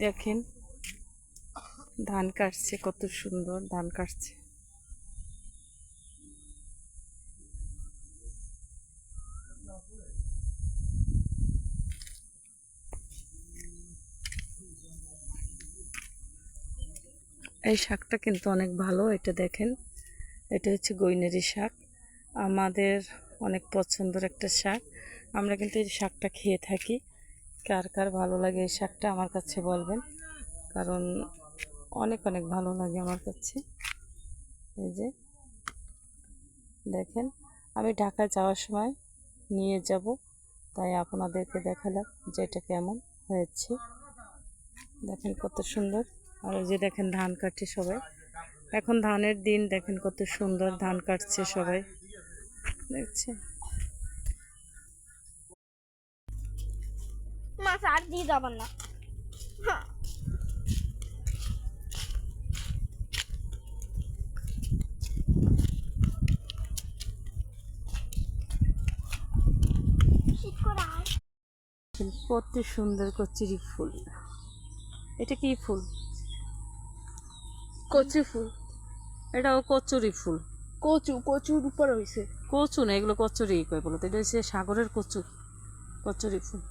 দেখেন, ধান কাটছে, কত সুন্দর ধান কাটছে। এই শাকটা কিন্তু অনেক ভালো, এটা দেখেন। এটা হচ্ছে গৈনেরি শাক। আমাদের অনেক পছন্দের একটা শাক। আমরা কিন্তু এই শাকটা খেয়ে থাকি। কার কার ভালো লাগে এই শাকটা আমার কাছে বলবেন। কারণ অনেক অনেক ভালো লাগে আমার কাছে। এই যে, দেখেন, আমি ঢাকায় যাওয়ার সময় নিয়ে যাব, তাই আপনাদেরকে দেখালাম যে এটা কেমন হয়েছে। দেখেন কত সুন্দর। আর ওই যে দেখেন ধান কাটছে সবাই। এখন ধানের দিন, দেখেন কত সুন্দর ধান কাটছে সবাই। দেখছে মাছ আর দিয়ে যাবেন না। হ্যাঁ। কত সুন্দর কচুরি ফুল। এটা কি ফুল? কচু ফুল। এটাও কচুরি ফুল। কচু কচুর উপর হয়েছে কচু না এগুলো কচুরি কয় বলো এটা হচ্ছে সাগরের কচু কচুরি ফুল।